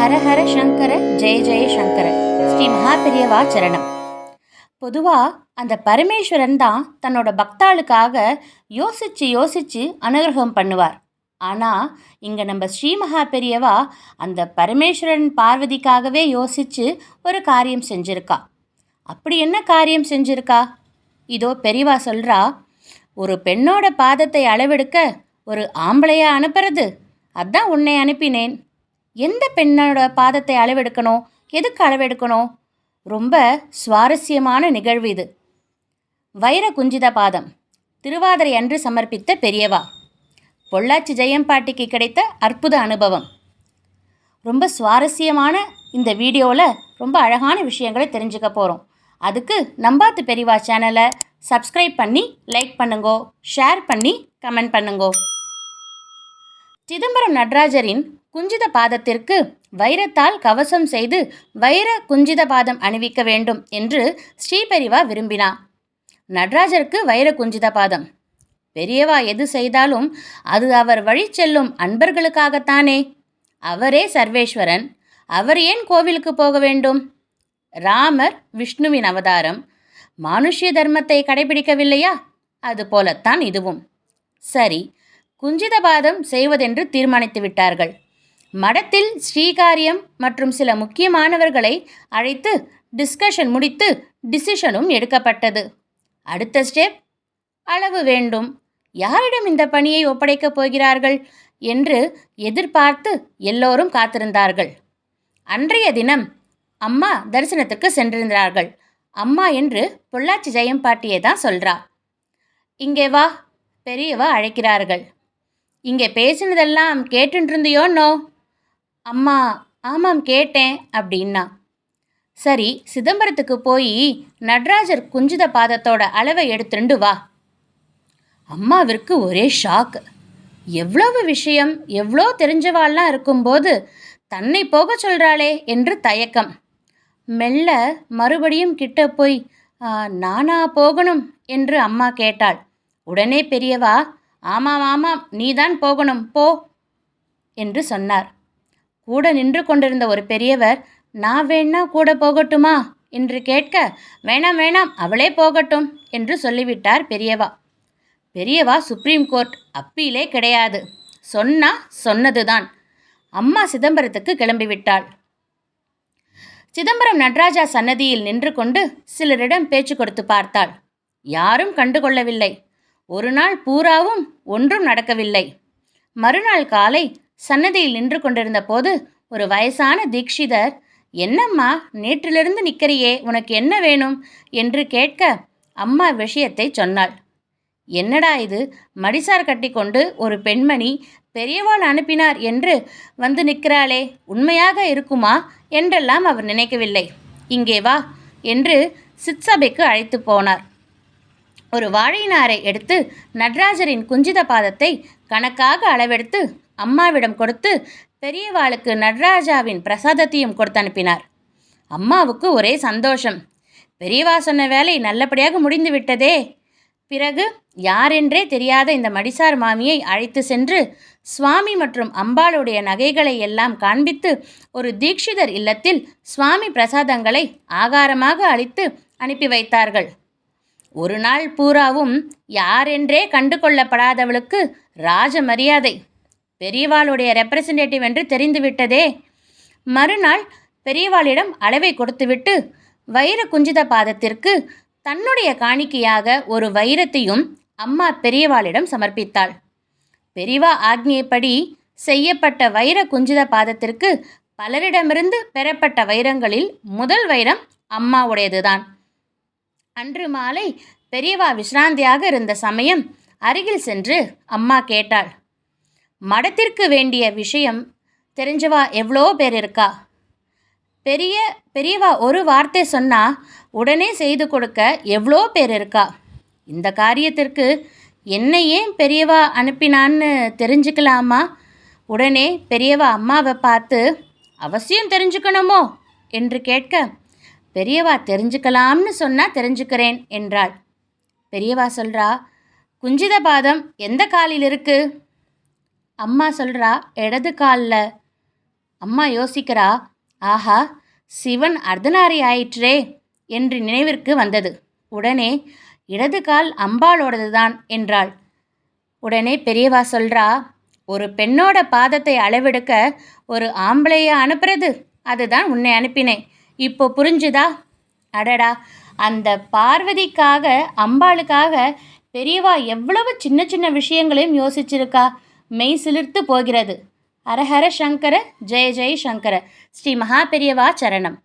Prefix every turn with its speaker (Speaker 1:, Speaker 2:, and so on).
Speaker 1: ஹர ஹர சங்கர ஜெய ஜெய சங்கர. ஸ்ரீ மகாபெரியவா சரணம். பொதுவாக அந்த பரமேஸ்வரன் தான் தன்னோட பக்தாளுக்காக யோசித்து யோசித்து அனுகிரகம் பண்ணுவார். ஆனால் இங்கே நம்ம ஸ்ரீ மகா பெரியவா அந்த பரமேஸ்வரன் பார்வதிக்காகவே யோசித்து ஒரு காரியம் செஞ்சுருக்கா. அப்படி என்ன காரியம் செஞ்சுருக்கா? இதோ பெரியவா சொல்கிறா ஒரு பெண்ணோட பாதத்தை அளவெடுக்க ஒரு ஆம்பளையா அனுப்புறது. அதான் உன்னை அனுப்பினேன். எந்த பெண்ணோட பாதத்தை அளவெடுக்கணும்? எதுக்கு அளவெடுக்கணும்? ரொம்ப சுவாரஸ்யமான நிகழ்வு இது. வைர குஞ்சித பாதம். திருவாதிரை அன்று சமர்ப்பித்த பெரியவா. பொள்ளாச்சி ஜெயம்பாட்டிக்கு கிடைத்த அற்புத அனுபவம். ரொம்ப சுவாரஸ்யமான இந்த வீடியோவில் ரொம்ப அழகான விஷயங்களை தெரிஞ்சுக்க போகிறோம் அதுக்கு நம்பாத்து பெரியவா சேனலை சப்ஸ்கிரைப் பண்ணி லைக் பண்ணுங்கோ. ஷேர் பண்ணி கமெண்ட் பண்ணுங்கோ. சிதம்பரம் நடராஜரின் குஞ்சித பாதத்திற்கு வைரத்தால் கவசம் செய்து வைர குஞ்சித பாதம் அணிவிக்க வேண்டும் என்று ஸ்ரீபெரிவா விரும்பினார் நடராஜருக்கு வைர குஞ்சித பாதம். பெரியவா எது செய்தாலும் அது அவர் வழி செல்லும் அன்பர்களுக்காகத்தானே. அவரே சர்வேஸ்வரன். அவர் ஏன் கோவிலுக்கு போக வேண்டும்? ராமர் விஷ்ணுவின் அவதாரம். மானுஷ்ய தர்மத்தை கடைபிடிக்கவில்லையா? அதுபோலத்தான் இதுவும். சரி குஞ்சிதபாதம் செய்வதென்று தீர்மானித்து விட்டார்கள். மடத்தில் ஸ்ரீகாரியம் மற்றும் சில முக்கியமானவர்களை அழைத்து டிஸ்கஷன் முடித்து டிசிஷனும் எடுக்கப்பட்டது. அடுத்த ஸ்டெப் அளவு வேண்டும். யாரிடம் இந்த பணியை ஒப்படைக்கப் போகிறார்கள் என்று எதிர்பார்த்து எல்லோரும் காத்திருந்தார்கள். அன்றைய தினம் அம்மா தரிசனத்துக்கு சென்றிருந்தார்கள். அம்மா என்று பொள்ளாச்சி ஜெயம்பாட்டியை தான் சொல்றா. இங்கே வா பெரியவா அழைக்கிறார்கள். இங்கே பேசினதெல்லாம் கேட்டுருந்தியோன்னோ அம்மா ஆமாம் கேட்டேன் அப்படின்னா. சரி சிதம்பரத்துக்கு போய் நடராஜர் குஞ்சித பாதத்தோட அளவை எடுத்துண்டு வா. அம்மாவிற்கு ஒரே ஷாக் எவ்வளவு விஷயம் எவ்வளோ தெரிஞ்சவாள்லாம் இருக்கும்போது தன்னை போக சொல்கிறாளே என்று தயக்கம். மெல்ல மறுபடியும் கிட்ட போய் நானா போகணும்? என்று அம்மா கேட்டாள். உடனே பெரியவா ஆமாம் ஆமாம் நீதான் போகணும் போ என்று சொன்னார். கூட நின்று கொண்டிருந்த ஒரு பெரியவர் நான் வேணா கூட போகட்டுமா? என்று கேட்க வேணாம் வேணாம் அவளே போகட்டும் என்று சொல்லிவிட்டார் பெரியவா. பெரியவா சுப்ரீம் கோர்ட் அப்பீலே கிடையாது. சொன்னா சொன்னதுதான். அம்மா சிதம்பரத்துக்கு கிளம்பிவிட்டாள். சிதம்பரம் நடராஜா சன்னதியில் நின்று கொண்டு சிலரிடம் பேச்சு கொடுத்து பார்த்தாள். யாரும் கண்டுகொள்ளவில்லை ஒரு நாள் பூராவும் ஒன்றும் நடக்கவில்லை. மறுநாள் காலை சன்னதியில் நின்று கொண்டிருந்த போது ஒரு வயசான தீக்ஷிதர் என்னம்மா நேற்றிலிருந்து நிற்கிறியே உனக்கு என்ன வேணும்? என்று கேட்க அம்மா விஷயத்தை சொன்னாள். என்னடா இது? மடிசார் கட்டிக்கொண்டு ஒரு பெண்மணி பெரியவாள் அனுப்பினார் என்று வந்து நிற்கிறாளே உண்மையாக இருக்குமா? என்றெல்லாம் அவர் நினைக்கவில்லை. இங்கே வா என்று சிற்சபைக்கு அழைத்து போனார். ஒரு வாழை நாரை எடுத்து நடராஜரின் குஞ்சித பாதத்தை கணக்காக அளவெடுத்து அம்மாவிடம் கொடுத்து பெரியவாளுக்கு நடராஜாவின் பிரசாதத்தையும் கொடுத்து அனுப்பினார் அம்மாவுக்கு ஒரே சந்தோஷம். பெரியவா சொன்ன வேலை நல்லபடியாக முடிந்து விட்டதே. பிறகு யாரென்றே தெரியாத இந்த மடிசார் மாமியை அழைத்து சென்று சுவாமி மற்றும் அம்பாளுடைய நகைகளை எல்லாம் காண்பித்து ஒரு தீக்ஷிதர் இல்லத்தில் சுவாமி பிரசாதங்களை ஆகாரமாக அளித்து அனுப்பி வைத்தார்கள். ஒரு நாள் பூராவும் யாரென்றே கண்டு கொள்ளப்படாதவளுக்கு ராஜ மரியாதை. பெரியவாளுடைய ரெப்ரசன்டேட்டிவ் என்று தெரிந்துவிட்டதே. மறுநாள் பெரியவாளிடம் அளவை கொடுத்துவிட்டு வைர குஞ்சித பாதத்திற்கு தன்னுடைய காணிக்கையாக ஒரு வைரத்தையும் அம்மா பெரியவாளிடம் சமர்ப்பித்தாள். பெரியவா ஆக்ஞைப்படி செய்யப்பட்ட வைர குஞ்சித பாதத்திற்கு பலரிடமிருந்து பெறப்பட்ட வைரங்களில் முதல் வைரம் அம்மாவுடையதுதான். அன்று மாலை பெரியவா விசிராந்தியாக இருந்த சமயம் அருகில் சென்று அம்மா கேட்டாள். மடத்திற்கு வேண்டிய விஷயம் தெரிஞ்சவா எவ்வளோ பேர் இருக்கா? பெரிய பெரியவா ஒரு வார்த்தை சொன்னால் உடனே செய்து கொடுக்க எவ்வளோ பேர் இருக்கா? இந்த காரியத்திற்கு என்னை ஏன் பெரியவா அனுப்பினான்னு தெரிஞ்சுக்கலாமா? உடனே பெரியவா அம்மாவை பார்த்து அவசியம் தெரிஞ்சுக்கணுமோ? என்று கேட்க பெரியவா தெரிஞ்சுக்கலாம்னு சொன்னால் தெரிஞ்சுக்கிறேன் என்றாள். பெரியவா சொல்கிறா குஞ்சித பாதம் எந்த காலில் இருக்குது அம்மா சொல்கிறா இடது காலில். அம்மா யோசிக்கிறா ஆஹா சிவன் அர்தனாரி ஆயிற்றே என்று நினைவிற்கு வந்தது. உடனே இடது கால் அம்பாளோடது தான் என்றாள். உடனே பெரியவா சொல்றா ஒரு பெண்ணோட பாதத்தை அளவெடுக்க ஒரு ஆம்பளைய அனுப்புறது? அதுதான் உன்னை அனுப்பினேன். இப்போ புரிஞ்சுதா? அடடா அந்த பார்வதிக்காக அம்பாளுக்காக பெரியவா எவ்வளவு சின்ன சின்ன விஷயங்களையும் யோசிச்சிருக்கா. மெய் சிலிர்த்து போகிறது. அரஹர சங்கர ஜெய ஜெய சங்கர. ஸ்ரீ மகா பெரியவா சரணம்.